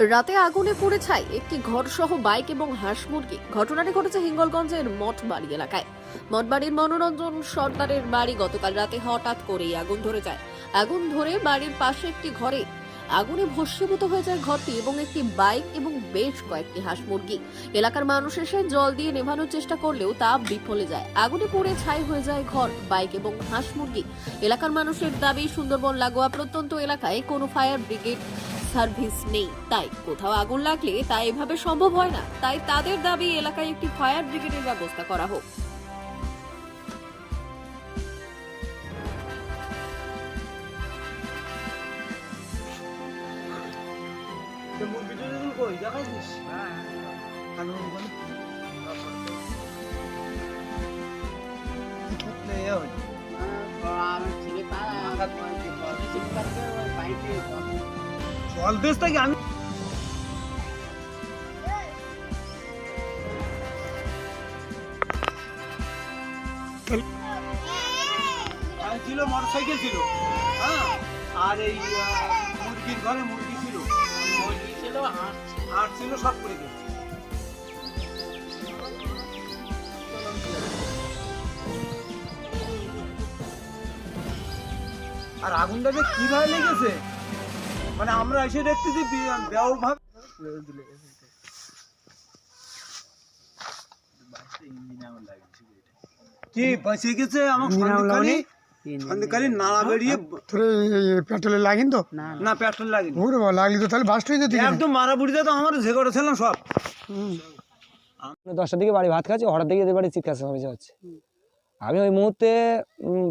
রাতে আগুনে পুড়ে ছাই, একটি ঘর সহ বাইক এবং হাঁস মুরগি। ঘটনাটি ঘটেছে হিঙ্গলগঞ্জের মঠবাড়ি এলাকায়। মঠবাড়ির মনোরঞ্জন সর্দারের বাড়ি গতকাল রাতে হঠাৎ করেই আগুন ধরে যায়। আগুন ধরে বাড়ির পাশে একটি ঘরে আগুনে ভস্মীভূত হয়ে যায় ঘরটি এবং একটি বাইক এবং বেশ কয়েকটি হাঁস মুরগি। এলাকার মানুষ এসে জল দিয়ে নেভানোর চেষ্টা করলেও তা বিফলে যায়। আগুনে পুড়ে ছাই হয়ে যায় ঘর, বাইক এবং হাঁস মুরগি। এলাকার মানুষের দাবি, সুন্দরবন লাগোয়া প্রত্যন্ত এলাকায় কোনো ফায়ার ব্রিগেড সার্ভিস নেই। তাই কোথাও আগুন লাগলে তা এভাবে সম্ভব হয় না। তাই তাদের দাবি এলাকায় একটি ফায়ার ব্রিগেডের ব্যবস্থা করা হোক। মুরগি টুরগি কই? দেখাইছিস? মুরগি বেশ থাকি আমি? ছিল, মোটরসাইকেল ছিল। হ্যাঁ? আর এই মুরগির ঘরে মুরগি ছিল। হাঁস ছিল সব করে গেছে আর আগুনটা যে কীভাবে লেগেছে? মানে আমরা এসে দেখতেছি ভাবে কি বাঁচে গেছে আমার নালা বেরিয়ে তোর পেট্রোলে লাগিন তো? না পেট্রোল লাগেনি। ওরে বাবা লাগলি তো তাহলে বাস্ট হয়ে যেত একদম মারা বুড়িতে তো আমার সব। দশটার দিকে বাড়ি ভাত খাচ্ছি হঠাৎ দিকে এদের বাড়ি চিৎকার চেঁচামেচি হচ্ছে আমি ওই মুহূর্তে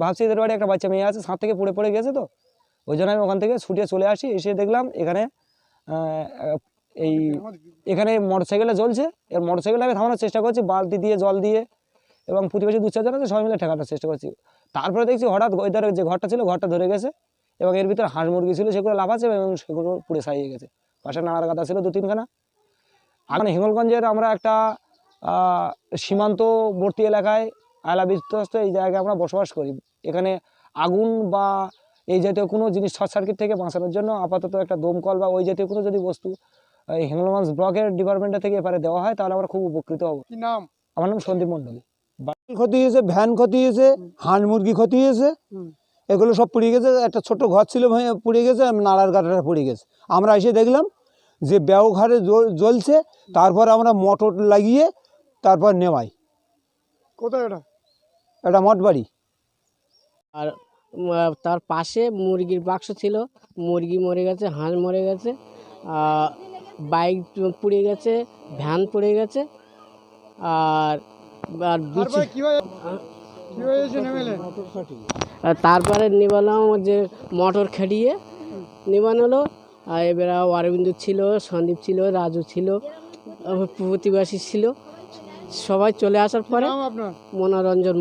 ভাবছি এদের বাড়ি একটা বাচ্চা মেয়ে আছে সাপ থেকে পড়ে পড়ে গেছে তো। ওই জন্য আমি ওখান থেকে ছুটে চলে আসি, এসে দেখলাম এখানে এই এখানে মোটর সাইকেলটা জ্বলছে এর মোটর সাইকেলটা আমি থামানোর চেষ্টা করছি, বালতি দিয়ে, জল দিয়ে এবং প্রতিবেশী দু চারজন আছে সবাই মিলে ঠেকানোর চেষ্টা করছি। তারপরে দেখছি হঠাৎ ওইধারে যে ঘরটা ছিল, ঘরটা ধরে গেছে এবং এর ভিতরে হাঁস মুরগি ছিল, সেগুলো লাফাচ্ছে এবং সেগুলো পুড়ে সাইয়ে গেছে। পাশে নাড়ার কাটা ছিল দু তিনখানা এখন হিঙ্গলগঞ্জের আমরা একটা সীমান্তবর্তী এলাকায় আয়লা বিধ্বস্ত এই জায়গায় আমরা বসবাস করি। এখানে আগুন বা এই জাতীয় কোনো জিনিস শর্ট সার্কিট থেকে বাঁচানোর জন্য আপাতত একটা দমকল বা ওই জাতীয় কোনো যদি বস্তু এই হিঙ্গলগঞ্জ ব্লকের ডিপার্টমেন্টে থেকে এপারে দেওয়া হয় তাহলে আমরা খুব উপকৃত হব। কি নাম? আমার নাম সন্দীপ মণ্ডল। ক্ষতি হয়েছে ভ্যান ক্ষতি হয়েছে হাঁস মুরগি ক্ষতি হয়েছে এগুলো সব পুড়ে গেছে একটা ছোট ঘর ছিল ভেঙে পুড়ে গেছে নালার গাটাটা পুড়ে গেছে। আমরা এসে দেখলাম যে ব্যবহারে জ্বলছে তারপর আমরা মোটর লাগিয়ে তারপর নেওয়াই। কোথায় এটা এটা মঠবাড়ি। আর তার পাশে মুরগির বাক্স ছিল। মুরগি মরে গেছে হাঁস মরে গেছে বাইক পুড়ে গেছে ভ্যান পুড়ে গেছে আর আর তারপরে নিবালাম যে মোটর খেটিয়ে নিবান হলো আর এবারে অরবিন্দ ছিল সন্দীপ ছিল রাজু ছিল প্রতিবাসী ছিল। সবাই চলে আসার পরে মনোরঞ্জন